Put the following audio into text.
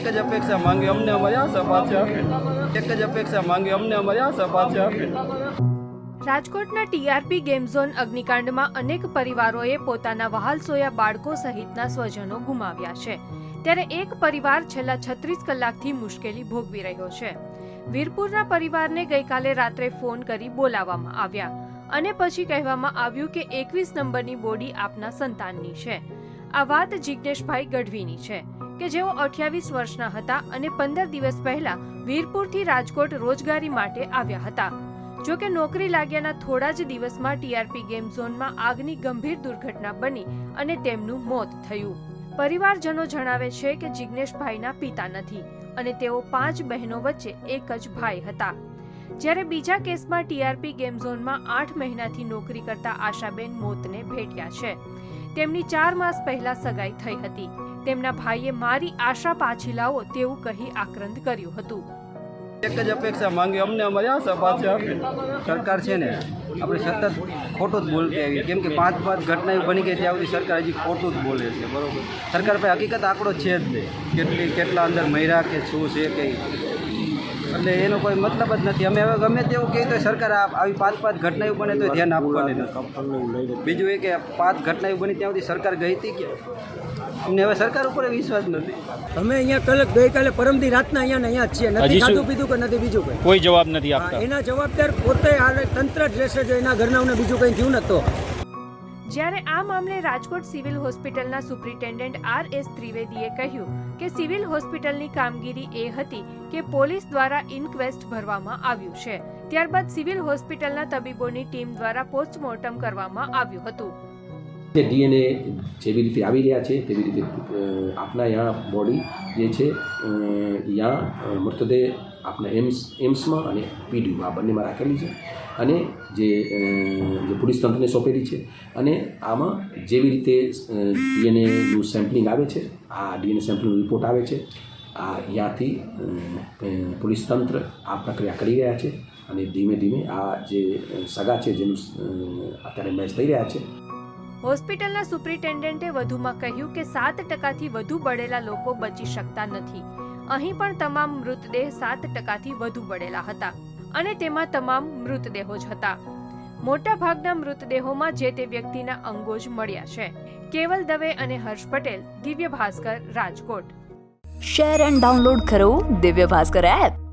એક જ અપેક્ષા માંગી અમને અમારી આશા પાછી એક જ અપેક્ષા માંગી અમને અમારી આશા પાછી રાજકોટના ટીઆરપી ગેમ ઝોન અગ્નિકાંડમાં અનેક પરિવારોએ પોતાના વહાલસોયા બાળકો સહિતના સ્વજનો ગુમાવ્યા છે. ત્યારે એક પરિવાર છેલ્લા છત્રીસ કલાકથી મુશ્કેલી ભોગવી રહ્યો છે. વીરપુરના પરિવારને ગઈકાલે રાત્રે ફોન કરી બોલાવવામાં આવ્યા અને પછી કહેવામાં આવ્યું કે એકવીસ નંબરની બોડી આપના સંતાનની છે. આ વાત જિજ્ઞેશભાઈ ગઢવીની છે. કે જેઓ અઠ્યાવીસ વર્ષના હતા અને પંદર દિવસ પહેલા વીરપુરથી રાજકોટ રોજગારી માટે આવ્યા હતા. જો કે નોકરી લાગ્યાના થોડા જ દિવસમાં ટીઆરપી ગેમ ઝોનમાં આગની ગંભીર દુર્ઘટના બની અને તેમનું મોત થયું. પરિવારજનો જણાવે છે કે જિગ્નેશભાઈના પિતા નથી અને તેઓ પાંચ બહેનો વચ્ચે એક જ ભાઈ હતા. જ્યારે બીજા કેસમાં ટીઆરપી ગેમ ઝોનમાં આઠ મહિનાથી નોકરી કરતા આશાબેન મોતને ભેટ્યા છે. તેમની ચાર માસ પહેલા સગાઈ થઈ હતી. તેમના ભાઈએ મારી આશા પાછી લાવો તેવું કહી આક્રંદ કર્યું હતું. એક જ અપેક્ષા માંગી અમને, અમારી આશા પાછી આપે સરકાર છે ને, આપણે સતત ખોટું જ બોલતી આવી કેમ કે પાંચ પાંચ ઘટના એવી બની ગઈ ત્યાં સુધી સરકાર હજી ખોટું જ બોલે છે, બરાબર? સરકાર પાસે હકીકત આંકડો છે જ નહીં. કેટલી, કેટલા અંદર મહિરા કે શું છે, કંઈ એટલે એનો કોઈ મતલબ જ નથી. અમે હવે ગમે તેવું કહીએ તો સરકાર આવી પાંચ પાંચ ઘટનાઓ બને તો ધ્યાન આપવાની નથી. બીજું એ કે પાંચ ઘટનાઓ બની ત્યાં સુધી સરકાર ગઈ હતી કે અમને હવે સરકાર ઉપર વિશ્વાસ નથી. અમે અહીંયા કલ ગઈકાલે પરમદી રાતના અહીંયા અહીંયા જ છીએ. નથી ખાધું પીધું કે નથી બીજું કંઈ? કોઈ જવાબ નથી આપતા. એના જવાબદાર પોતે આ તંત્ર જ રહેશે જો એના ઘરનાઓને બીજું કંઈ થયું નતો જ્યારે આ મામલે રાજકોટ સિવિલ હોસ્પિટલના સુપ્રિન્ટેન્ડન્ટ આર એસ ત્રિવેદીએ કહ્યું કે સિવિલ હોસ્પિટલની કામગીરી એ હતી કે પોલીસ દ્વારા ઇન્ક્વેસ્ટ ભરવામાં આવ્યું છે. ત્યારબાદ સિવિલ હોસ્પિટલના તબીબોની ટીમ દ્વારા પોસ્ટમોર્ટમ કરવામાં આવ્યું હતું. ડીએનએ જેવી રીતે આવી રહ્યા છે, તેવી રીતે આપના યા બોડી જે છે યા મૃતદેહ આપણા એમ્સ, એમ્સમાં અને પીડીયુમાં આ બંનેમાં રાખેલી છે. અને જે જે પોલીસ તંત્રને સોંપેલી છે. અને આમાં જેવી રીતે ડીએનએનું સેમ્પલિંગ આવે છે, આ ડીએનએ સેમ્પલિંગ રિપોર્ટ આવે છે, આ યાથી પોલીસ તંત્ર આ પ્રક્રિયા કરી રહ્યા છે અને ધીમે ધીમે આ જે સગા છે જેનું અત્યારે મેચ થઈ રહ્યા છે. હોસ્પિટલના સુપ્રિન્ટેન્ડન્ટે વધુમાં કહ્યું કે સાત ટકાથી વધુ બળેલા લોકો બચી શકતા નથી. અહીં પણ તમામ મૃતદેહ સાત ટકાથી વધુ બળેલા હતા અને તેમાં તમામ મૃતદેહો જ હતા. મોટા ભાગના મૃતદેહોમાં જે તે વ્યક્તિના અંગો જ મળ્યા છે. કેવલ દવે અને Harsh Patel, Divya Bhaskar, Rajkot. Share and download કરો દિવ્ય ભાસ્કર એપ.